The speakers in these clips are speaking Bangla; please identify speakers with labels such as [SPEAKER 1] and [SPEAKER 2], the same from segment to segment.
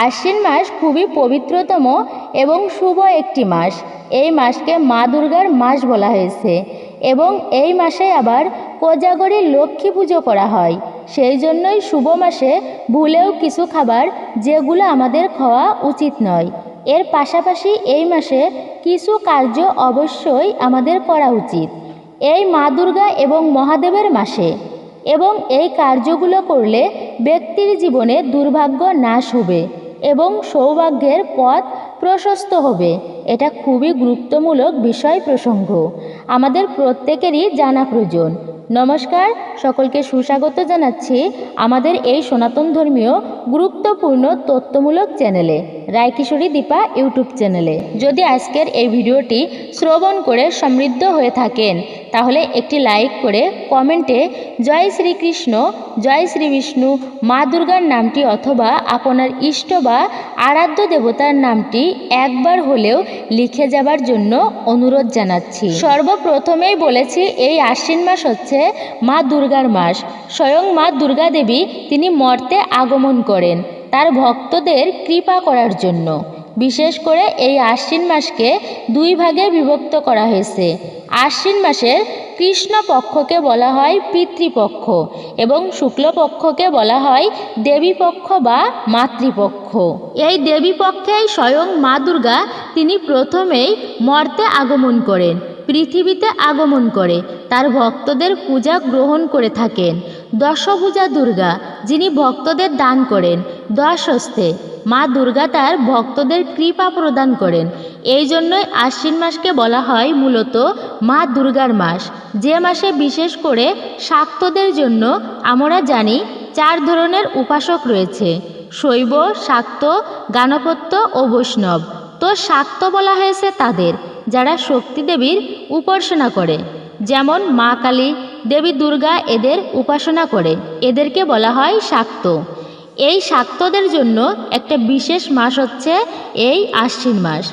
[SPEAKER 1] আশ্বিন মাস খুবই পবিত্রতম এবং শুভ একটি মাস। এই মাসকে মা দুর্গার মাস বলা হয়েছে এবং এই মাসে আবার কোজাগরী লক্ষ্মী পুজো করা হয়। সেই জন্যই শুভ মাসে ভুলেও কিছু খাবার যেগুলো আমাদের খাওয়া উচিত নয়। এর পাশাপাশি এই মাসে কিছু কার্য অবশ্যই আমাদের করা উচিত। এই মা দুর্গা এবং মহাদেবের মাসে এবং এই কার্যগুলো করলে ব্যক্তির জীবনে দুর্ভাগ্য নাশ হবে। এবং সৌভাগ্যের পথ প্রশস্ত হবে। এটা খুবই গুরুত্বমূলক বিষয় প্রসঙ্গ। আমাদের প্রত্যেকেরই জানা প্রয়োজন। নমস্কার, সকলকে সুস্বাগত জানাচ্ছি আমাদের এই সনাতন ধর্মীয় গুরুত্বপূর্ণ তথ্যমূলক চ্যানেলে, রায়কিশোরী দীপা ইউটিউব চ্যানেলে। যদি আজকের এই ভিডিওটি শ্রবণ করে সমৃদ্ধ হয়ে থাকেন, তাহলে একটি লাইক করে কমেন্টে জয় শ্রীকৃষ্ণ, জয় শ্রী বিষ্ণু মা দুর্গার নামটি অথবা আপনার ইষ্ট বা আরাধ্য দেবতার নামটি একবার হলেও লিখে যাবার জন্য অনুরোধ জানাচ্ছি। সর্বপ্রথমেই বলেছি, এই আশ্বিন মাস হচ্ছে মা দুর্গার মাস। স্বয়ং মা দুর্গা দেবী তিনি মর্তে আগমন করেন তার ভক্তদের কৃপা করার জন্য। বিশেষ করে এই আশ্বিন মাসকে দুই ভাগে বিভক্ত করা হয়েছে। আশ্বিন মাসের কৃষ্ণপক্ষকে বলা হয় পিতৃপক্ষ এবং শুক্লপক্ষকে বলা হয় দেবীপক্ষ বা মাতৃপক্ষ। এই দেবীপক্ষেই স্বয়ং মা দুর্গা তিনি প্রথমেই মর্তে আগমন করেন, পৃথিবীতে আগমন করে, তার ভক্তদের পূজা গ্রহণ করে থাকেন। দশভূজা দুর্গা যিনি ভক্তদের দান করেন দশ হস্তে মা দুর্গা তার ভক্তদের কৃপা প্রদান করেন। এই জন্যই আশ্বিন মাসকে বলা হয় মূলত মা দুর্গার মাস। যে মাসে বিশেষ করে শাক্তদের জন্য আমরা জানি চার ধরনের উপাসক রয়েছে। শৈব, শাক্ত গানপত্য ও বৈষ্ণব। তো শাক্ত বলা হয়েছে তাদের, যারা শক্তি দেবীর উপাসনা করে। যেমন মা কালী, দেবী দুর্গা এদের উপাসনা করে। এদেরকে বলা হয় শাক্ত। এই শাক্তদের জন্য একটা বিশেষ মাস হচ্ছে এই আশ্বিন মাস।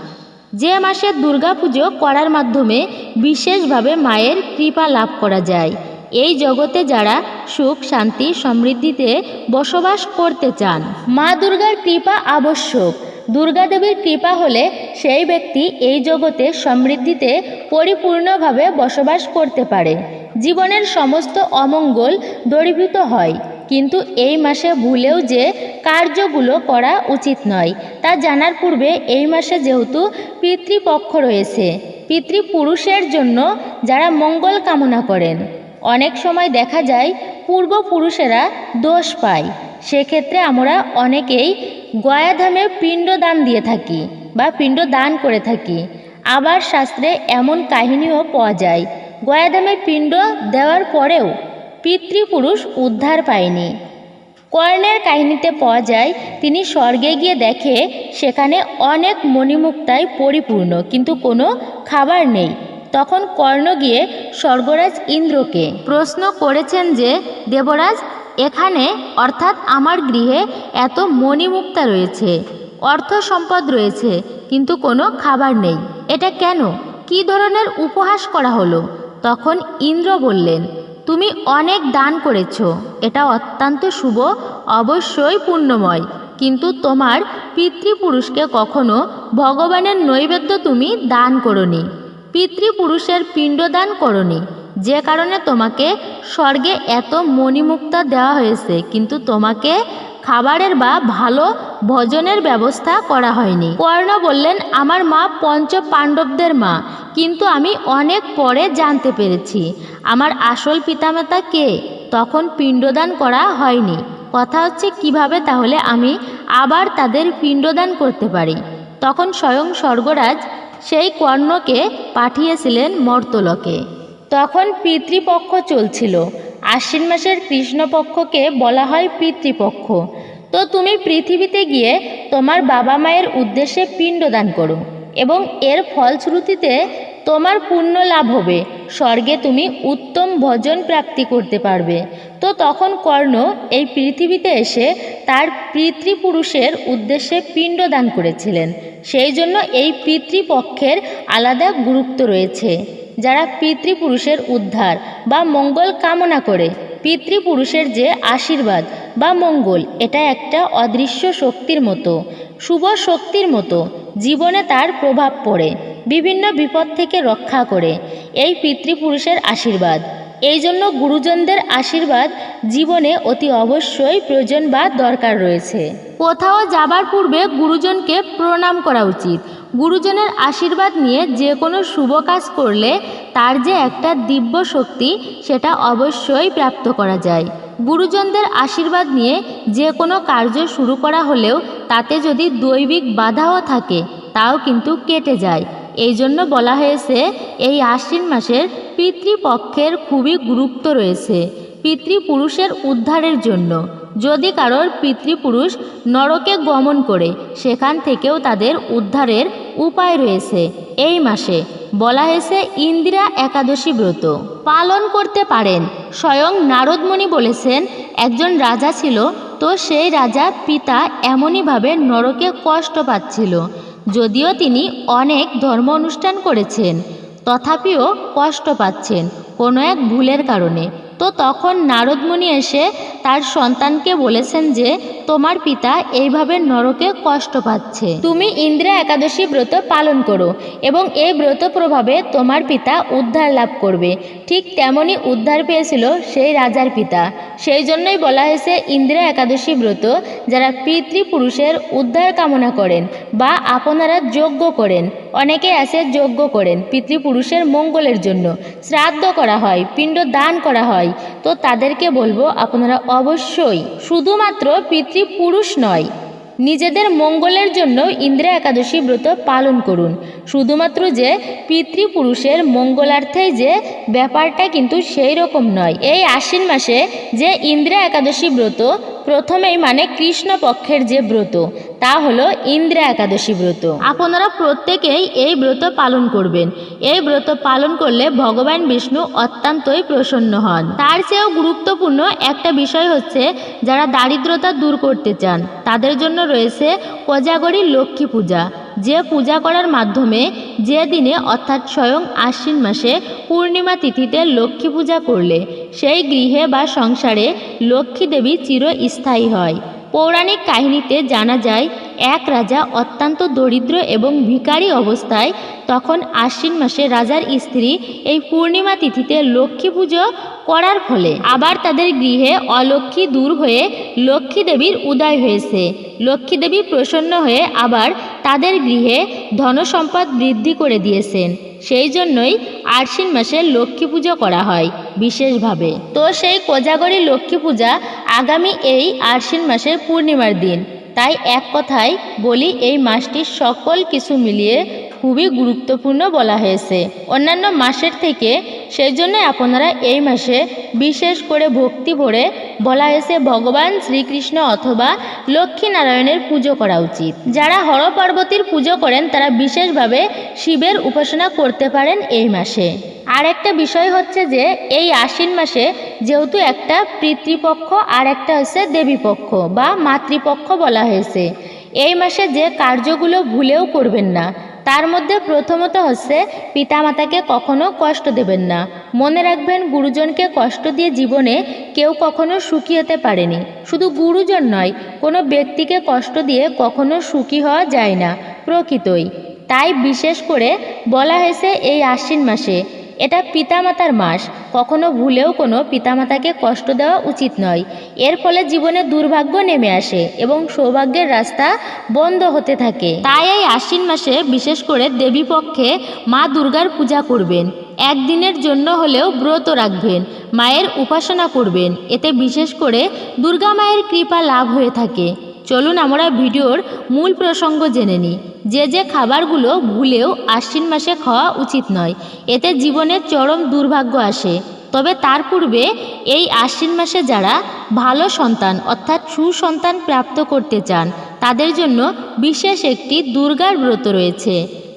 [SPEAKER 1] যে মাসে দুর্গা পুজো করার মাধ্যমে বিশেষভাবে মায়ের কৃপা লাভ করা যায়। এই জগতে যারা সুখ, শান্তি, সমৃদ্ধিতে বসবাস করতে চান, মা দুর্গার কৃপা আবশ্যক। দুর্গা দেবীর কৃপা হলে সেই ব্যক্তি এই জগতে সমৃদ্ধিতে পরিপূর্ণভাবে বসবাস করতে পারে। জীবনের সমস্ত অমঙ্গল দূরীভূত হয়। কিন্তু এই মাসে ভুলেও যে কার্যগুলো করা উচিত নয়, তা জানার পূর্বে এই মাসে যেহেতু পিতৃপক্ষ রয়েছে, পিতৃপুরুষের জন্য যারা মঙ্গল কামনা করেন। অনেক সময় দেখা যায় পূর্বপুরুষেরা দোষ পায়, সেক্ষেত্রে আমরা অনেকেই গয়াধামে পিণ্ডদান দিয়ে থাকি বা পিণ্ড দান করে থাকি। আবার শাস্ত্রে এমন কাহিনীও পাওয়া যায়, গয়াধামে পিণ্ড দেওয়ার পরেও পিতৃপুরুষ উদ্ধার পায়নি। কর্ণের কাহিনীতে পাওয়া যায়, তিনি স্বর্গে গিয়ে দেখে সেখানে অনেক মণিমুক্তায় পরিপূর্ণ, কিন্তু কোনো খাবার নেই। তখন কর্ণ গিয়ে স্বর্গরাজ ইন্দ্রকে প্রশ্ন করেছেন যে, দেবরাজ, এখানে অর্থাৎ আমার গৃহে এত মণিমুক্তা রয়েছে, অর্থ সম্পদ রয়েছে, কিন্তু কোনো খাবার নেই। এটা কেন? কি ধরনের উপহাস করা হলো? তখন ইন্দ্র বললেন তুমি অনেক দান করেছ। এটা অত্যন্ত শুভ, অবশ্যই পুণ্যময়। কিন্তু তোমার পিতৃপুরুষকে কখনো ভগবানের নৈবেদ্য তুমি দান করনি। পিতৃপুরুষের পিণ্ডদান করনি। যে কারণে তোমাকে স্বর্গে এত মণিমুক্তা দেওয়া হয়েছে। কিন্তু তোমাকে খাবারের বা ভালো ভোজনের ব্যবস্থা করা হয়নি। কর্ণ বললেন, আমার মা পঞ্চ পাণ্ডবদের মা, কিন্তু আমি অনেক পরে জানতে পেরেছি। আমার আসল পিতামাতা কে? তখন পিণ্ডদান করা হয়নি। কথা হচ্ছে, কীভাবে তাহলে আমি আবার তাদের পিণ্ডদান করতে পারি? তখন স্বয়ং স্বর্গরাজ সেই কর্ণকে পাঠিয়েছিলেন মর্তলোকে। তখন পিতৃপক্ষ চলছিল। আশ্বিন মাসের কৃষ্ণপক্ষকে বলা হয় পিতৃপক্ষ। তো তুমি পৃথিবীতে গিয়ে তোমার বাবা মায়ের উদ্দেশ্যে পিণ্ডদান করো এবং এর ফলশ্রুতিতে তোমার পুণ্য লাভ হবে। স্বর্গে তুমি উত্তম ভজন প্রাপ্তি করতে পারবে। তো তখন কর্ণ এই পৃথিবীতে এসে তার পিতৃপুরুষের উদ্দেশ্যে পিণ্ডদান করেছিলেন। সেই জন্য এই পিতৃপক্ষের আলাদা গুরুত্ব রয়েছে। যারা পিতৃপুরুষের উদ্ধার বা মঙ্গল কামনা করে। পিতৃপুরুষের যে আশীর্বাদ বা মঙ্গল, এটা একটা অদৃশ্য শক্তির মতো, শুভ শক্তির মতো, জীবনে তার প্রভাব পড়ে, বিভিন্ন বিপদ থেকে রক্ষা করে। এই পিতৃপুরুষের আশীর্বাদ। এই জন্য গুরুজনদের আশীর্বাদ জীবনে অতি অবশ্যই প্রয়োজন বা দরকার রয়েছে। কোথাও যাবার পূর্বে গুরুজনকে প্রণাম করা উচিত। গুরুজনের আশীর্বাদ নিয়ে যে কোনো শুভ কাজ করলে তার যে একটা দিব্য শক্তি, সেটা অবশ্যই প্রাপ্ত করা যায়। গুরুজনদের আশীর্বাদ নিয়ে যে কোনো কার্য শুরু করা হলেও তাতে যদি দৈবিক বাধাও থাকে, তাও কিন্তু কেটে যায়। এই জন্য বলা হয়েছে, এই আশ্বিন মাসের পিতৃপক্ষের খুবই গুরুত্ব রয়েছে পিতৃপুরুষের উদ্ধারের জন্য। যদি কারোর পিতৃপুরুষ নরকে গমন করে, সেখান থেকেও তাদের উদ্ধারের উপায় রয়েছে। এই মাসে বলা হয়েছে ইন্দিরা একাদশী ব্রত। পালন করতে পারেন। স্বয়ং নারদমণি বলেছেন, একজন রাজা ছিল, তো সেই রাজা পিতা এমনইভাবে নরকে কষ্ট পাচ্ছিল। যদিও তিনি অনেক ধর্ম অনুষ্ঠান করেছেন। তথাপিও কষ্ট পাচ্ছেন কোনো এক ভুলের কারণে। তো তখন নারদমণি এসে তার সন্তানকে বলেছেন যে, তোমার পিতা এইভাবে নরকে কষ্ট পাচ্ছে। তুমি ইন্দ্রা একাদশী ব্রত পালন করো এবং এই ব্রত প্রভাবে তোমার পিতা উদ্ধার লাভ করবে। ঠিক তেমনই উদ্ধার পেয়েছিল সেই রাজার পিতা। সেই জন্যই বলা হয়েছে ইন্দ্রা একাদশী ব্রত যারা পিতৃপুরুষের উদ্ধার কামনা করেন বা আপনারা যজ্ঞ করেন, অনেকে আছে যজ্ঞ করেন পিতৃপুরুষের মঙ্গলের জন্য। শ্রাদ্ধ করা হয়, পিণ্ড দান করা হয় তো তাদেরকে বলব, আপনারা অবশ্যই শুধুমাত্র পিতৃপুরুষ নয়, নিজেদের মঙ্গলের জন্য ইন্দ্রা একাদশী ব্রত পালন করুন। শুধুমাত্র যে পিতৃপুরুষের মঙ্গলার্থেই যে ব্যাপারটা কিন্তু সেই রকম নয়। এই আশ্বিন মাসে যে ইন্দ্রা একাদশী ব্রত, প্রথমেই মানে কৃষ্ণ পক্ষের যে ব্রত তা হলো ইন্দ্রা একাদশী ব্রত। আপনারা প্রত্যেকেই এই ব্রত পালন করবেন। এই ব্রত পালন করলে ভগবান বিষ্ণু অত্যন্তই প্রসন্ন হন। তার চেয়েও গুরুত্বপূর্ণ একটা বিষয় হচ্ছে, যারা দারিদ্রতা দূর করতে চান, তাদের জন্য রয়েছে কোজাগরী লক্ষ্মী পূজা। যে পূজা করার মাধ্যমে যে দিনে, অর্থাৎ স্বয়ং আশ্বিন মাসে, পূর্ণিমা তিথিতে লক্ষ্মী পূজা করলে, সেই গৃহে বা সংসারে লক্ষ্মী দেবী চিরস্থায়ী হয়। পৌরাণিক কাহিনীতে জানা যায় এক রাজা অত্যন্ত দরিদ্র এবং ভিখারি অবস্থায় তখন আশ্বিন মাসে রাজার স্ত্রী এই পূর্ণিমা তিথিতে লক্ষ্মী পুজো করার ফলে আবার তাদের গৃহে অলক্ষ্মী দূর হয়ে লক্ষ্মী দেবীর উদয় হয়েছে। লক্ষ্মী দেবী প্রসন্ন হয়ে আবার তাদের গৃহে ধনসম্পদ বৃদ্ধি করে দিয়েছেন। সেই জন্যই আশ্বিন মাসে লক্ষ্মী পুজো করা হয় বিশেষভাবে। তো সেই কোজাগরী লক্ষ্মী পূজা আগামী এই আশ্বিন মাসের পূর্ণিমার দিন। তাই এক কথায় বলি এই মাসটি সকল কিছু মিলিয়ে খুবই গুরুত্বপূর্ণ বলা হয়েছে। অন্যান্য মাসের থেকে সেই জন্য আপনারা এই মাসে বিশেষ করে ভক্তি ভরে বলা হয়েছে, ভগবান শ্রীকৃষ্ণ অথবা লক্ষ্মীনারায়ণের পুজো করা উচিত। যারা হর পার্বতীর পুজো করেন, তারা বিশেষভাবে শিবের উপাসনা করতে পারেন এই মাসে। আর একটা বিষয় হচ্ছে যে, এই আশ্বিন মাসে যেহেতু একটা পিতৃপক্ষ আর একটা হচ্ছে দেবীপক্ষ বা মাতৃপক্ষ বলা হয়েছে। এই মাসে যে কার্যগুলো ভুলেও করবেন না। তার মধ্যে প্রথমত হচ্ছে পিতামাতাকে কখনো কষ্ট দেবেন না। মনে রাখবেন, গুরুজনকে কষ্ট দিয়ে জীবনে কেউ কখনো সুখী হতে পারেনি। শুধু গুরুজন নয়, কোনো ব্যক্তিকে কষ্ট দিয়ে কখনো সুখী হওয়া যায় না, প্রকৃতই। তাই বিশেষ করে বলা হয়েছে এই আশ্বিন মাসে এটা পিতামাতার মাস। কখনো ভুলেও কোনো পিতামাতাকে কষ্ট দেওয়া উচিত নয়। এর ফলে জীবনে দুর্ভাগ্য নেমে আসে এবং সৌভাগ্যের রাস্তা বন্ধ হতে থাকে। তাই এই আশ্বিন মাসে বিশেষ করে দেবী পক্ষে মা দুর্গার পূজা করবেন। একদিনের জন্য হলেও ব্রত রাখবেন, মায়ের উপাসনা করবেন। এতে বিশেষ করে দুর্গা মায়ের কৃপা লাভ হয়ে থাকে। চলুন আমরা ভিডিওর মূল প্রসঙ্গ জেনে নিই। যে যে খাবারগুলো ভুলেও আশ্বিন মাসে খাওয়া উচিত নয়, এতে জীবনের চরম দুর্ভাগ্য আসে। তবে তার পূর্বে এই আশ্বিন মাসে যারা ভালো সন্তান অর্থাৎ সুসন্তান প্রাপ্ত করতে চান, তাদের জন্য বিশেষ একটি দুর্গার ব্রত রয়েছে।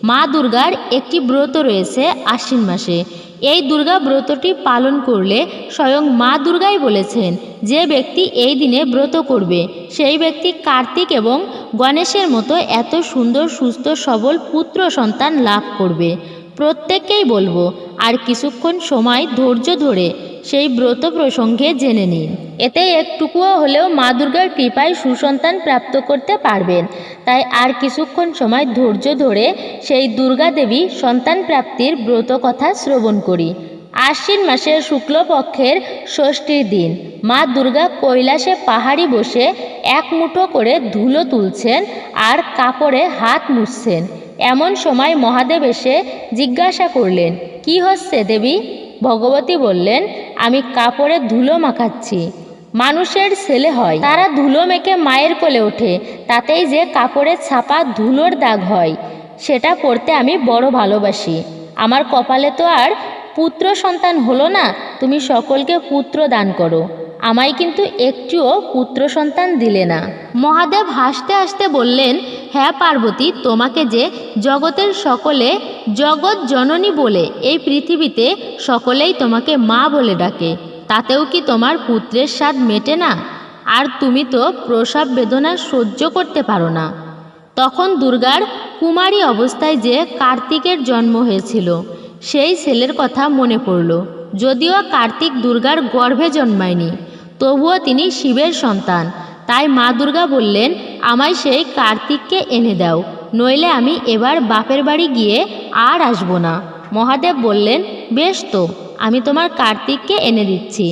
[SPEAKER 1] মা দুর্গার একটি ব্রত রয়েছে আশ্বিন মাসে। এই দুর্গা ব্রতটি পালন করলে স্বয়ং মা দুর্গাই বলেছেন, যে ব্যক্তি এই দিনে ব্রত করবে, সেই ব্যক্তি কার্তিক এবং গণেশের মতো এত সুন্দর, সুস্থ, সবল পুত্র সন্তান লাভ করবে। প্রত্যেককেই বলব, আর কিছুক্ষণ সময় ধৈর্য ধরে সেই ব্রত প্রসঙ্গে জেনে নিন। এতে একটুকুও হলেও মা দুর্গার কৃপায় সুসন্তান প্রাপ্ত করতে পারবেন। তাই আর কিছুক্ষণ সময় ধৈর্য ধরে সেই দুর্গা দেবী সন্তান প্রাপ্তির ব্রত কথা শ্রবণ করি। আশ্বিন মাসের শুক্লপক্ষের ষষ্ঠীর দিন। মা দুর্গা কৈলাসে পাহাড়ি বসে এক মুঠো করে ধুলো তুলছেন আর কাপড়ে হাত মুছছেন। এমন সময় মহাদেব এসে জিজ্ঞাসা করলেন, কি হচ্ছে দেবী? ভগবতী বললেন, আমি কাপড়ে ধুলো মাখাচ্ছি। মানুষের ছেলে হয়। তারা ধুলো মেখে মায়ের কোলে ওঠে। তাতেই যে কাপড়ের ছাপা ধুলোর দাগ হয়, সেটা পরতে আমি বড় ভালোবাসি। আমার কপালে তো আর পুত্র সন্তান হলো না। তুমি সকলকে পুত্র দান করো। আমায় কিন্তু একটুও পুত্র সন্তান দিলে না। মহাদেব হাসতে হাসতে বললেন হ্যাঁ পার্বতী, তোমাকে যে জগতের সকলে জগৎ জননী বলে এই পৃথিবীতে সকলেই তোমাকে মা বলে ডাকে, তাতেও কি তোমার পুত্রের স্বাদ মেটে না? আর তুমি তো প্রসব বেদনা সহ্য করতে পারো না। তখন দুর্গার কুমারী অবস্থায় যে কার্তিকের জন্ম হয়েছিল, সেই ছেলের কথা মনে পড়ল। যদিও কার্তিক দুর্গার গর্ভে জন্মায়নি, তবুও তিনি শিবের সন্তান। তাই মা দুর্গা বললেন আমায় সেই কার্তিককে এনে দাও, নইলে আমি এবার বাপের বাড়ি গিয়ে আর আসব না। মহাদেব বললেন, বেশ তো, আমি তোমার কার্তিককে এনে দিচ্ছি।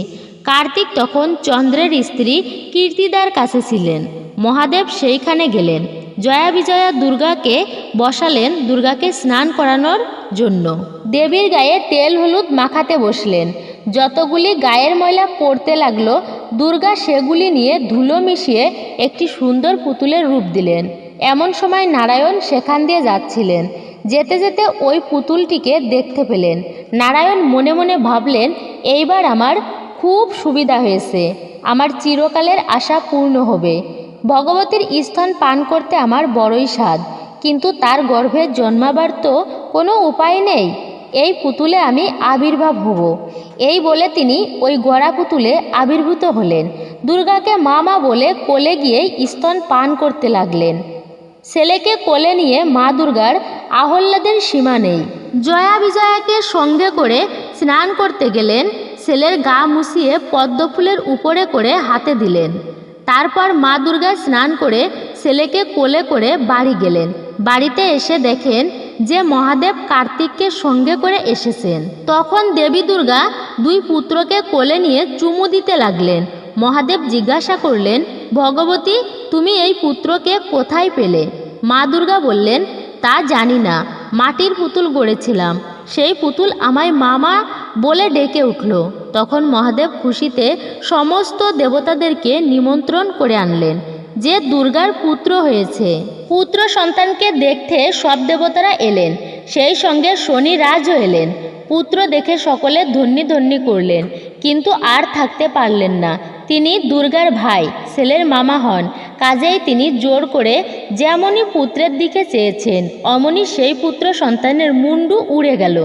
[SPEAKER 1] কার্তিক তখন চন্দ্রের স্ত্রী কীর্তিদার কাছে ছিলেন। মহাদেব সেইখানে গেলেন। জয়া বিজয়া দুর্গাকে বসালেন দুর্গাকে স্নান করানোর জন্য। দেবীর গায়ে তেল হলুদ মাখাতে বসলেন। যতগুলি গায়ের ময়লা পড়তে লাগল দুর্গা সেগুলি নিয়ে ধুলো মিশিয়ে একটি সুন্দর পুতুলের রূপ দিলেন। এমন সময় নারায়ণ সেখান দিয়ে যাচ্ছিলেন। যেতে যেতে ওই পুতুলটিকে দেখতে পেলেন। নারায়ণ মনে মনে ভাবলেন, এইবার আমার খুব সুবিধা হয়েছে। আমার চিরকালের আশা পূর্ণ হবে। ভগবতীর স্তন পান করতে আমার বড়ই স্বাদ। কিন্তু তার গর্ভে জন্মাবার তো কোনো উপায় নেই। এই পুতুলে আমি আবির্ভাব হব। এই বলে তিনি ওই গড়া পুতুলে আবির্ভূত হলেন। দুর্গাকে মা মা বলে কোলে গিয়ে স্তন পান করতে লাগলেন। ছেলেকে কোলে নিয়ে মা দুর্গার আহ্লাদের সীমা নেই। জয়া বিজয়াকে সঙ্গে করে স্নান করতে গেলেন। ছেলের গা মুছিয়ে পদ্মফুলের উপরে করে হাতে দিলেন। তারপর মা দুর্গা স্নান করে ছেলেকে কোলে করে বাড়ি গেলেন। বাড়িতে এসে দেখেন যে মহাদেব কার্তিককে সঙ্গে করে এসেছেন। তখন দেবী দুর্গা দুই পুত্রকে কোলে নিয়ে চুমু দিতে লাগলেন। মহাদেব জিজ্ঞাসা করলেন, ভগবতী, তুমি এই পুত্রকে কোথায় পেলে? মা দুর্গা বললেন, তা জানি না। মাটির পুতুল গড়েছিলাম। সেই পুতুল আমায় মামা বলে ডেকে উঠল। তখন মহাদেব খুশিতে সমস্ত দেবতাদেরকে নিমন্ত্রণ করে আনলেন। যে দুর্গার পুত্র হয়েছে। পুত্র সন্তানকে দেখতে সব দেবতারা এলেন। সেই সঙ্গে শনি রাজও এলেন। পুত্র দেখে সকলে ধন্যি ধন্যি করলেন, কিন্তু আর থাকতে পারলেন না। তিনি দুর্গার ভাই, ছেলের মামা হন। কাজেই তিনি জোর করে যেমনই পুত্রের দিকে চেয়েছেন, অমনি সেই পুত্র সন্তানের মুন্ডু উড়ে গেল।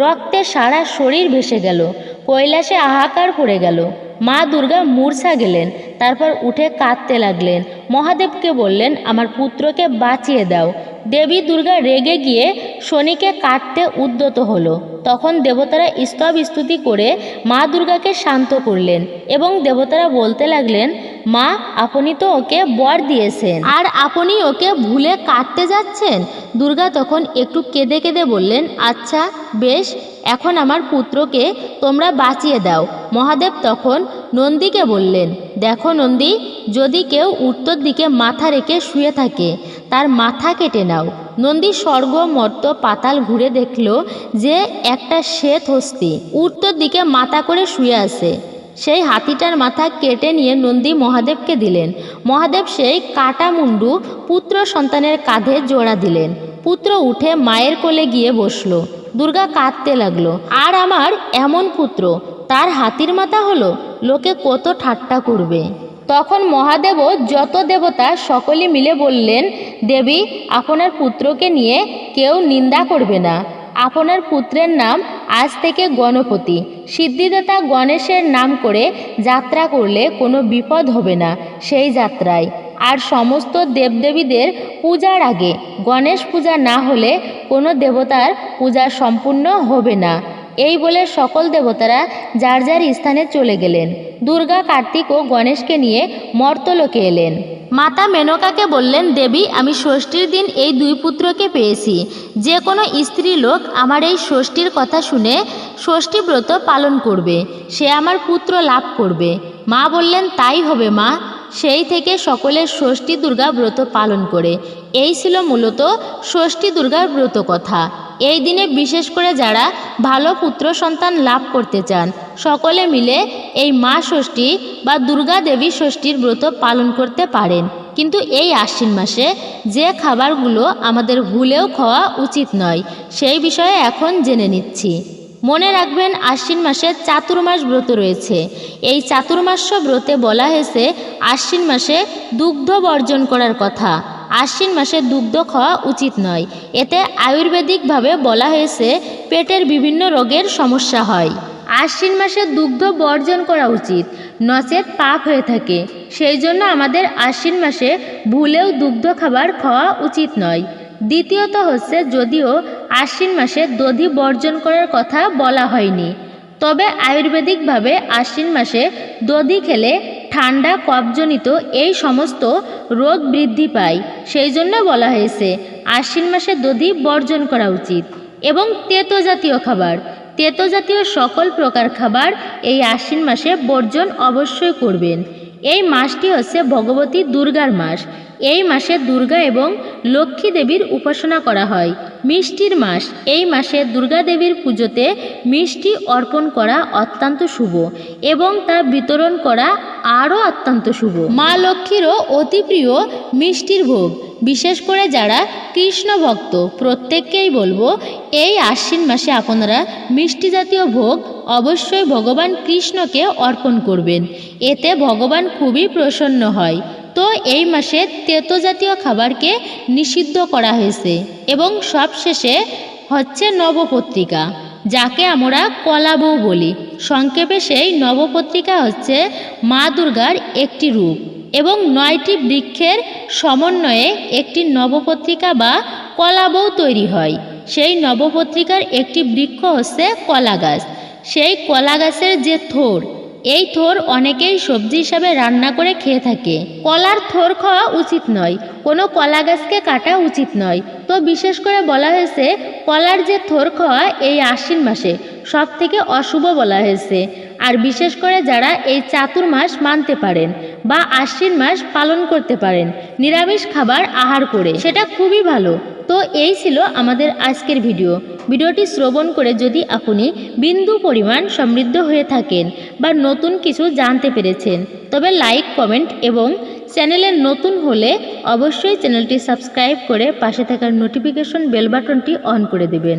[SPEAKER 1] রক্তে সারা শরীর ভেসে গেল। কৈলাসে হাহাকার পড়ে গেল। মা দুর্গা মূর্ছা গেলেন, তারপর উঠে কাঁদতে লাগলেন। মহাদেবকে বললেন, আমার পুত্রকে বাঁচিয়ে দাও। দেবী দুর্গা রেগে গিয়ে শনিকে কাটতে উদ্যত হলো। তখন দেবতারা স্তব স্তুতি করে মা দুর্গাকে শান্ত করলেন এবং দেবতারা বলতে লাগলেন, মা, আপনি তো ওকে বর দিয়েছেন, আর আপনি ওকে ভুলে কাটতে যাচ্ছেন? দুর্গা তখন একটু কেঁদে কেঁদে বললেন আচ্ছা বেশ এখন আমার পুত্রকে তোমরা বাঁচিয়ে দাও। মহাদেব তখন নন্দীকে বললেন, দেখো নন্দী, যদি কেউ উত্তর দিকে মাথা রেখে শুয়ে থাকে, তার মাথা কেটে নাও। নন্দী স্বর্গ মর্ত পাতাল ঘুরে দেখল যে একটা শ্বেত হস্তি উত্তর দিকে মাথা করে শুয়ে আছে। সেই হাতিটার মাথা কেটে নিয়ে নন্দী মহাদেবকে দিলেন। মহাদেব সেই কাটা মুন্ডু পুত্র সন্তানের কাঁধে জোড়া দিলেন। পুত্র উঠে মায়ের কোলে গিয়ে বসল। দুর্গা কাঁদতে লাগল। আর আমার এমন পুত্র, তার হাতির মাথা হলো, লোকে কত ঠাট্টা করবে। তখন মহাদেব যত দেবতা সকলে মিলে বললেন, দেবী, আপনার পুত্রকে নিয়ে কেউ নিন্দা করবে না। আপনার পুত্রের নাম আজ থেকে গণপতি। সিদ্ধিদাতা গণেশের নাম করে যাত্রা করলে কোনো বিপদ হবে না সেই যাত্রায়। আর সমস্ত দেবদেবীদের পূজার আগে গণেশ পূজা না হলে কোনো দেবতার পূজা সম্পূর্ণ হবে না। এই বলে সকল দেবতারা যার যার স্থানে চলে গেলেন। দুর্গা, কার্তিক ও গণেশকে নিয়ে মর্তলোকে এলেন। মাতা মেনকাকে বললেন, দেবী, আমি ষষ্ঠীর দিন এই দুই পুত্রকে পেয়েছি। যে কোনো স্ত্রী লোক আমার এই ষষ্ঠীর কথা শুনে ষষ্ঠী ব্রত পালন করবে। সে আমার পুত্র লাভ করবে। মা বললেন, তাই হবে মা। সেই থেকে সকলে ষষ্ঠী দুর্গা ব্রত পালন করে। এই ছিল মূলত ষষ্ঠী দুর্গার ব্রত কথা। এই দিনে বিশেষ করে যারা ভালো পুত্র সন্তান লাভ করতে চান, সকলে মিলে এই মা ষষ্ঠী বা দুর্গা দেবী ষষ্ঠীর ব্রত পালন করতে পারেন। কিন্তু এই আশ্বিন মাসে যে খাবারগুলো আমাদের ভুলেও খাওয়া উচিত নয়, সেই বিষয়ে এখন জেনে নিচ্ছি। মনে রাখবেন আশ্বিন মাসে চাতুর্মাস ব্রত রয়েছে। এই চাতুর্মাস্য ব্রতে বলা হয়েছে, আশ্বিন মাসে দুগ্ধ বর্জন করার কথা। আশ্বিন মাসে দুগ্ধ খাওয়া উচিত নয়। এতে আয়ুর্বেদিকভাবে বলা হয়েছে, পেটের বিভিন্ন রোগের সমস্যা হয়। আশ্বিন মাসে দুগ্ধ বর্জন করা উচিত। নচেত পাপ হয়ে থাকে। সেই জন্য আমাদের আশ্বিন মাসে ভুলেও দুগ্ধ খাবার খাওয়া উচিত নয়। দ্বিতীয়ত হচ্ছে, যদিও আশ্বিন মাসে দধি বর্জন করার কথা বলা হয়নি। তবে আয়ুর্বেদিকভাবে আশ্বিন মাসে দধি খেলে ঠান্ডা, কফজনিত এই সমস্ত রোগ বৃদ্ধি পায়। সেই জন্য বলা হয়েছে, আশ্বিন মাসে দধি বর্জন করা উচিত এবং তেতো জাতীয় খাবার। তেতো জাতীয় সকল প্রকার খাবার এই আশ্বিন মাসে বর্জন অবশ্যই করবেন। এই মাসটি হচ্ছে ভগবতী দুর্গার মাস। এই মাসে দুর্গা এবং লক্ষ্মী দেবীর উপাসনা করা হয়। মিষ্টির মাস, এই মাসে দুর্গা দেবীর পুজোতে মিষ্টি অর্পণ করা অত্যন্ত শুভ এবং তা বিতরণ করা আরও অত্যন্ত শুভ। মা লক্ষ্মীরও অতি প্রিয় মিষ্টির ভোগ, বিশেষ করে যারা কৃষ্ণ ভক্ত। প্রত্যেককেই বলব, এই আশ্বিন মাসে আপনারা মিষ্টি জাতীয় ভোগ অবশ্যই ভগবান কৃষ্ণকে অর্পণ করবেন। এতে ভগবান খুবই প্রসন্ন হয়। এই মাসে তেতো জাতীয় খাবারকে নিষিদ্ধ করা হয়েছে এবং সবশেষে হচ্ছে নবপত্রিকা, যাকে আমরা কলাবউ বলি। সংক্ষেপে সেই নবপত্রিকা হচ্ছে মা দুর্গার একটি রূপ এবং নয়টি বৃক্ষের সমন্বয়ে একটি নবপত্রিকা বা কলাবউ তৈরি হয়। সেই নবপত্রিকার একটি বৃক্ষ হচ্ছে কলা গাছ। সেই কলা গাছের যে থোর এই থোর অনেকেই সবজি হিসাবে রান্না করে খেয়ে থাকে। কলার থোর খাওয়া উচিত নয়, কোনো কলা গাছকে কাটা উচিত নয়। তো বিশেষ করে বলা হয়েছে, কলার যে থোর খাওয়া এই আশ্বিন মাসে সব থেকে অশুভ বলা হয়েছে। আর বিশেষ করে যারা এই চাতুর্মাস মানতে পারেন বা আশ্বিন মাস পালন করতে পারেন, নিরামিষ খাবার আহার করে। সেটা খুবই ভালো। তো এই ছিল আমাদের আজকের ভিডিও। ভিডিওটি শ্রবণ করে যদি আপনি বিন্দু পরিমাণ সমৃদ্ধ হয়ে থাকেন বা নতুন কিছু জানতে পেরেছেন, তবে লাইক, কমেন্ট এবং চ্যানেলে নতুন হলে অবশ্যই চ্যানেলটি সাবস্ক্রাইব করে পাশে থাকার নোটিফিকেশন বেল বাটনটি অন করে দেবেন।